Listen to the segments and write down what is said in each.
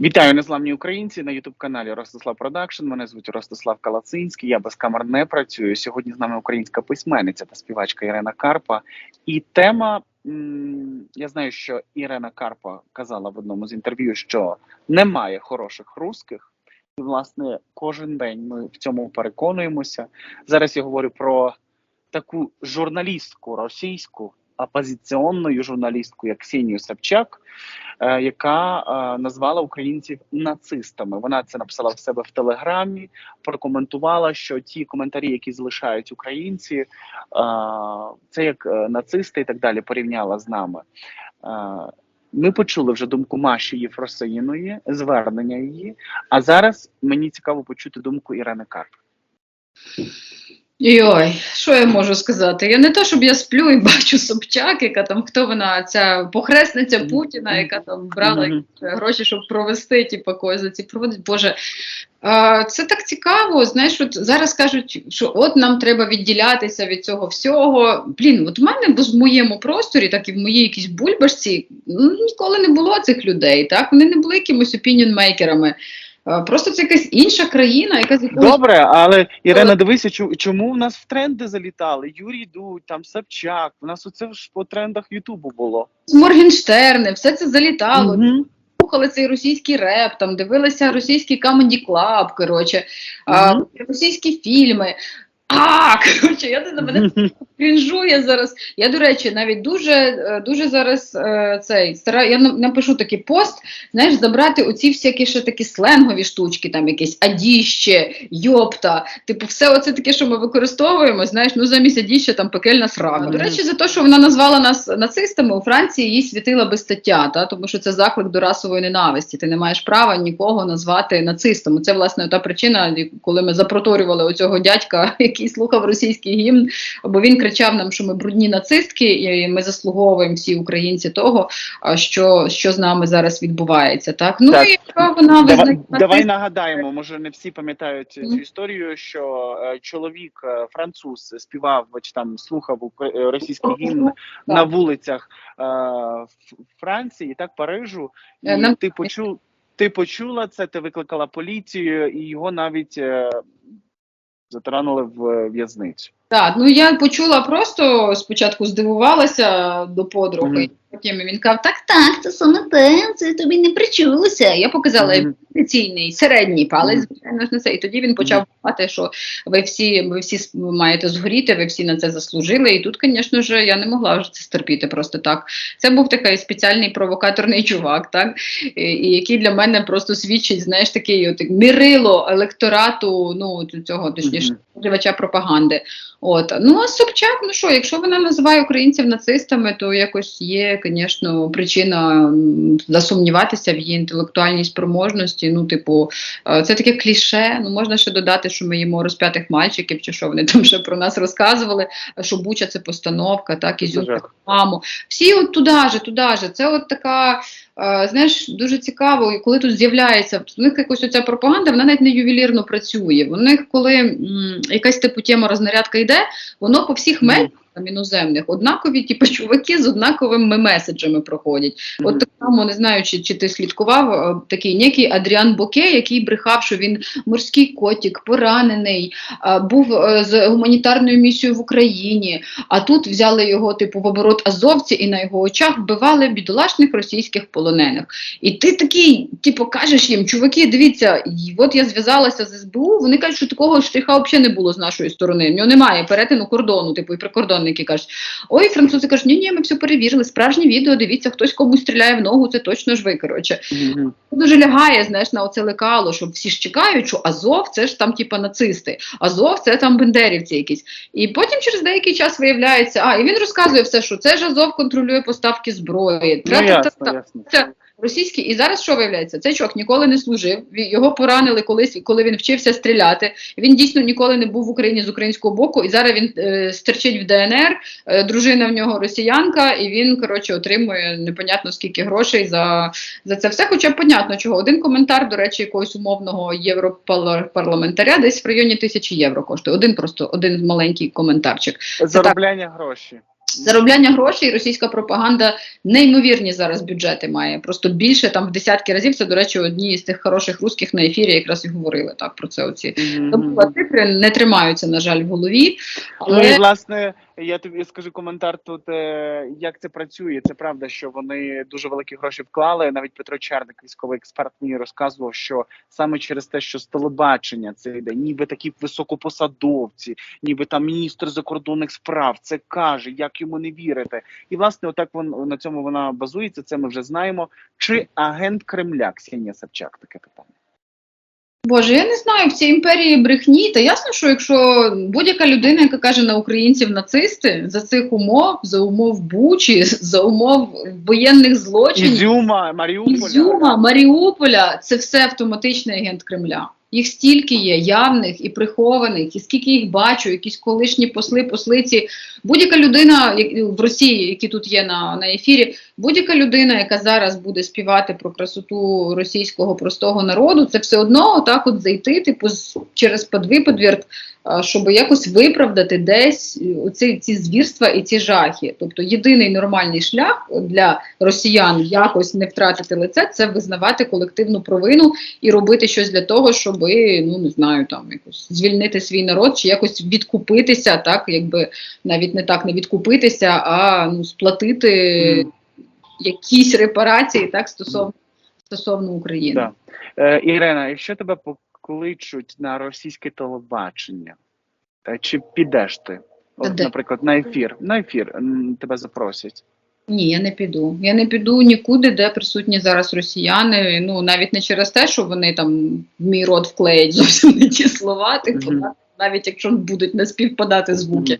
Вітаю незламні українці на Ютуб каналі Ростислав Продакшн. Мене звуть Ростислав Калацинський. Я без камер не працюю. Сьогодні з нами українська письменниця та співачка Ірена Карпа. І тема я знаю, що Ірена Карпа казала в одному з інтерв'ю, що немає хороших русських. І, власне, кожен день ми в цьому переконуємося. Зараз я говорю про таку журналістку російську, опозиціонну журналістку, як Ксенію Собчак, е, яка е, назвала українців нацистами. Вона це написала в себе в телеграмі, прокоментувала, що ті коментарі, які залишають українці, е, це як нацисти і так далі, порівняла з нами. Ми почули вже думку Маші Єфросиніної, звернення її. А зараз мені цікаво почути думку Ірени Карп. Ой, що я можу сказати? Я не то, щоб я сплю і бачу Собчак, яка там хто вона, ця похресниця Путіна, яка там брала Мгм. гроші, щоб провести, типу, когось за ці проводить. Боже, а, це так цікаво. Знаєш, от зараз кажуть, що от нам треба відділятися від цього всього. Блін, от в мене бо в моєму просторі, так і в моїй якійсь бульбашці, ну, ніколи не було цих людей. Так вони не були якимось опініонмейкерами. А, Просто це якась інша країна, яка з якоюсь... Добре, але Ірена, дивися, чому в нас в тренди залітали? Юрій Дудь, там Собчак. У нас оце ж по трендах Ютубу було. з Моргенштерни, все це залітало. Угу. Слухали цей російський реп, там дивилися російський Comedy Club, коротше, mm -hmm. російські фільми. А, коротше, я не мене крінжує зараз. Я, до речі, навіть дуже, е, дуже зараз е, цей стара, я на- напишу такий пост, знаєш, забрати оці всякі ще такі сленгові штучки, там якісь адіще, йопта. Типу, все оце таке, що ми використовуємо, знаєш, ну замість адіще там пекельна срака. Мгм. До речі, за те, що вона назвала нас нацистами, у Франції їй світила би стаття, та, тому що це заклик до расової ненависті. Ти не маєш права нікого назвати нацистом. Це, власне, та причина, коли ми запроторювали оцього дядька, який слухав російський гімн, бо він кричав нам, що ми брудні нацистки, і ми заслуговуємо всі українці того, що, що з нами зараз відбувається. Так, ну Так. і вона Давай, визнає давай нагадаємо, може не всі пам'ятають цю Мгм. історію, що е, чоловік е, француз співав чи там слухав е, російський гімн на вулицях е, Франції, так Парижу, і нам- ти почув. Ти почула це, ти викликала поліцію, і його навіть затаранули в е, в'язницю. Так, ну я почула просто спочатку здивувалася до подруги, Мгм. потім він казав, так, так, це саме те, це тобі не причулося. Я показала Мгм. Офіційний середній палець, звичайно ж на це. І тоді він почав говорити, що ви всі, ви всі маєте згоріти, ви всі на це заслужили. І тут, звісно ж, я не могла вже це стерпіти просто так. Це був такий спеціальний провокаторний чувак, так і, і який для мене просто свідчить, знаєш, такий от мірило електорату, ну цього точніше споживача пропаганди. От ну а Собчак, ну що, якщо вона називає українців нацистами, то якось є, звісно, причина засумніватися в її інтелектуальній спроможності. Ну, типу, е, це таке кліше. Ну можна ще додати, що ми їмо розп'ятих мальчиків, чи що вони там ще про нас розказували. Що Буча це постановка, так і маму. Всі от туди же, туди же. Це от така. е, Знаєш, дуже цікаво, і коли тут з'являється в них якось оця пропаганда, вона навіть не ювелірно працює. В них, коли м, якась типу тема рознарядка йде, воно по всіх Мгм. Там, іноземних однакові, типу, чуваки з однаковими меседжами проходять. От так само не знаю, чи, чи ти слідкував е, такий некий Адріан Боке, який брехав, що він морський котик, поранений, а, був е, з гуманітарною місією в Україні. А тут взяли його типу в оборот азовці і на його очах вбивали бідолашних російських полонених. І ти такий, типу, кажеш їм, чуваки, дивіться, от я зв'язалася з СБУ. Вони кажуть, що такого штриха взагалі не було з нашої сторони. В нього немає перетину кордону, типу, і прикордонники кажуть. Ой, французи кажуть, ні, ні, ми все перевірили. Справжнє відео, дивіться, хтось комусь стріляє в ногу, це точно ж ви. Коротше, Мгм. дуже лягає, знаєш, на оце лекало, що всі ж чекають, що Азов це ж там, типа, нацисти, Азов це там бендерівці якісь. І потім через деякий час виявляється, а і він розказує все, що це ж Азов контролює поставки зброї. Ну, ясно, ясно. Це російські, і зараз що виявляється? Цей чувак ніколи не служив. Його поранили колись, коли він вчився стріляти. Він дійсно ніколи не був в Україні з українського боку, і зараз він е, стерчить в ДНР. Е, дружина в нього росіянка, і він коротше отримує непонятно скільки грошей за, за це все. Хоча понятно, чого один коментар, до речі, якогось умовного європарламентаря десь в районі тисячі євро коштує. Один просто один маленький коментарчик. Заробляння гроші. Заробляння грошей російська пропаганда неймовірні зараз бюджети має. Просто більше там в десятки разів. Це, до речі, одні з тих хороших русських на ефірі якраз і говорили так про це. Оці Мгм. тому цифри не тримаються, на жаль, в голові. Ну і власне, я тобі скажу коментар тут, е, як це працює. Це правда, що вони дуже великі гроші вклали. Навіть Петро Черник, військовий експерт, мені розказував, що саме через те, що з телебачення це йде, ніби такі високопосадовці, ніби там міністр закордонних справ, це каже, як йому не вірити. І власне, отак вон на цьому вона базується. Це ми вже знаємо. Чи агент Кремля Ксенія Собчак? Таке питання. Боже, я не знаю в цій імперії брехні. Та ясно, що якщо будь-яка людина, яка каже на українців нацисти за цих умов, за умов Бучі, за умов воєнних злочинів. Ізюма, Маріуполя. Ізюма, Маріуполя це все автоматичний агент Кремля. Їх стільки є явних і прихованих, і скільки їх бачу, якісь колишні посли, послиці. Будь-яка людина в Росії, які тут є на, на ефірі, будь-яка людина, яка зараз буде співати про красоту російського простого народу, це все одно так от зайти, типу, через подвиподвірт, щоб якось виправдати десь е, оці ці звірства і ці жахи. Тобто єдиний нормальний шлях для росіян якось не втратити лице, це визнавати колективну провину і робити щось для того, щоб ну не знаю, там якось звільнити свій народ чи якось відкупитися, так якби навіть не так не відкупитися, а ну сплатити. Якісь репарації так стосовно стосовно України. Да. Е, Ірена, якщо тебе покличуть на російське телебачення, е, чи підеш ти? От, наприклад, на ефір. На ефір тебе запросять. Ні, я не піду. Я не піду нікуди, де присутні зараз росіяни. Ну навіть не через те, що вони там в мій рот вклеять зовсім не ті слова, типу, Мгм. навіть якщо будуть не співпадати звуки.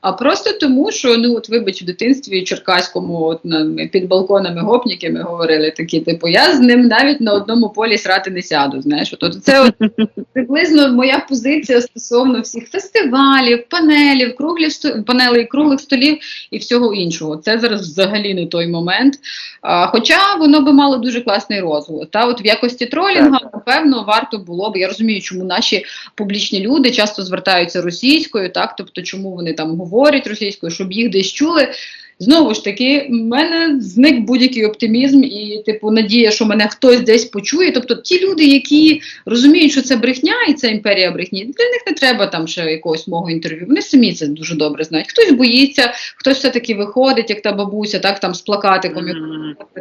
А просто тому, що ну от вибач в дитинстві черкаському, от на під балконами гопніки ми говорили такі, типу, я з ним навіть на одному полі срати не сяду. Знаєш, от, от це от приблизно моя позиція стосовно всіх фестивалів, панелів, круглих сто- панелей, круглих столів і всього іншого. Це зараз взагалі не той момент. А, хоча воно би мало дуже класний розголос. Та от в якості тролінга, напевно, варто було б. Я розумію, чому наші публічні люди часто звертаються російською, так тобто, чому вони там говорять російською, щоб їх десь чули. Знову ж таки, в мене зник будь-який оптимізм і, типу, надія, що мене хтось десь почує. Тобто, ті люди, які розуміють, що це брехня і це імперія брехні, для них не треба там ще якогось мого інтерв'ю. Вони самі це дуже добре знають. Хтось боїться, хтось все-таки виходить, як та бабуся, так там з плакатиком, як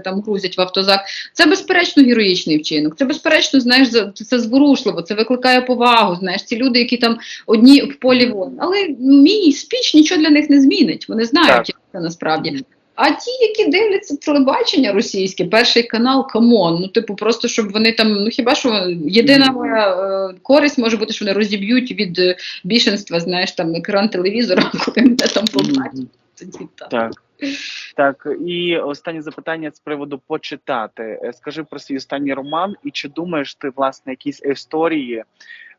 там грузять в автозак. Це безперечно героїчний вчинок. Це безперечно, знаєш, це зворушливо, це викликає повагу. Знаєш, ці люди, які там одні в полі воїн. Але мій спіч нічого для них не змінить. Вони знають, Так. Це насправді. А ті, які дивляться телебачення російське, перший канал, камон. Ну, типу, просто щоб вони там, ну хіба що єдина е, користь може бути, що вони розіб'ють від е, бішенства, знаєш, там екран телевізора, коли мене там побачать. Тоді так. Так. Так, і останнє запитання з приводу почитати. Е, Скажи про свій останній роман, і чи думаєш ти власне якісь історії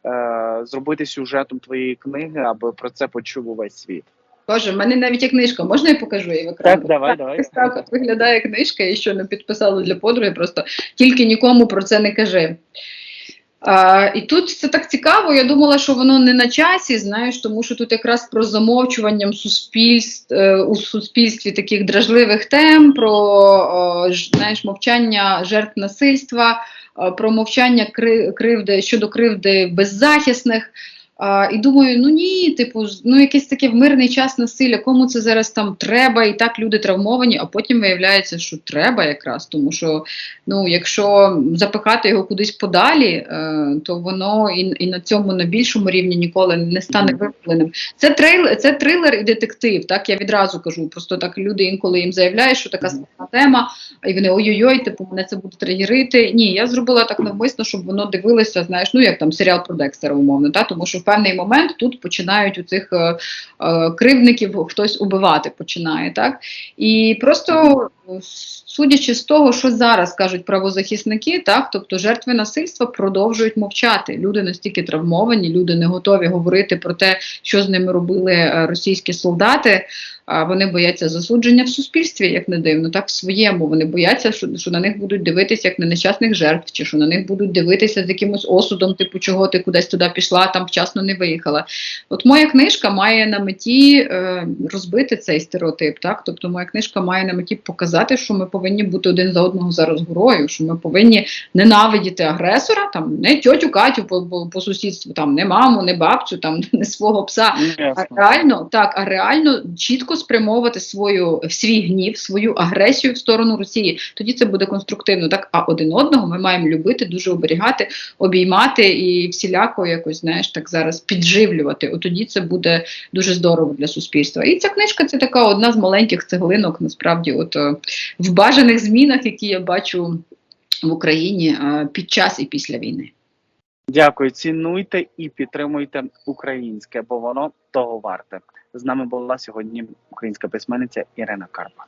е, зробити сюжетом твоєї книги, аби про це почув увесь світ? Боже, в мене навіть є книжка, можна я покажу її в екрані? Так, давай, давай. Ось так от виглядає книжка, і що не підписала для подруги, просто тільки нікому про це не кажи. А, і тут це так цікаво. Я думала, що воно не на часі, знаєш, тому що тут якраз про замовчуванням суспільств е, у суспільстві таких дражливих тем, про знаєш, мовчання жертв насильства, про мовчання кривди щодо кривди беззахисних. А, і думаю, ну ні, типу, ну якийсь таке в мирний час насилля, кому це зараз там треба, і так люди травмовані, а потім виявляється, що треба якраз, тому що ну, якщо запихати його кудись подалі, е, то воно і, і на цьому на більшому рівні ніколи не стане Мгм. виявленим. Це трейлер, це трилер і детектив. Так я відразу кажу. Просто так люди інколи їм заявляють, що така складна тема, і вони ой-ой-ой, типу, мене це буде тригерити. Ні, я зробила так навмисно, щоб воно дивилося, знаєш, ну як там серіал про Декстера, умовно, та тому що в певний момент тут починають у цих е, е, кривдників хтось убивати починає, так? І просто судячи з того, що зараз кажуть правозахисники, так тобто жертви насильства продовжують мовчати. Люди настільки травмовані, люди не готові говорити про те, що з ними робили е, російські солдати. а вони бояться засудження в суспільстві, як не дивно, так в своєму. Вони бояться, що, що на них будуть дивитися як на нещасних жертв, чи що на них будуть дивитися з якимось осудом, типу, чого ти кудись туди пішла, там вчасно не виїхала. От моя книжка має на меті е, розбити цей стереотип. Так, тобто, моя книжка має на меті показати, що ми повинні бути один за одного зараз горою, що ми повинні ненавидіти агресора, там не тьотю Катю по, по, по сусідству, там не маму, не бабцю, там не свого пса. А реально так, а реально чітко спрямовувати свою свій гнів, свою агресію в сторону Росії. Тоді це буде конструктивно. Так, а один одного ми маємо любити, дуже оберігати, обіймати і всіляко якось знаєш так зараз підживлювати. От тоді це буде дуже здорово для суспільства. І ця книжка це така одна з маленьких цеглинок, насправді, от е, в бажаних змінах, які я бачу в Україні під час і після війни. Дякую, цінуйте і підтримуйте українське, бо воно того варте. З нами була сьогодні українська письменниця Ірина Карпа.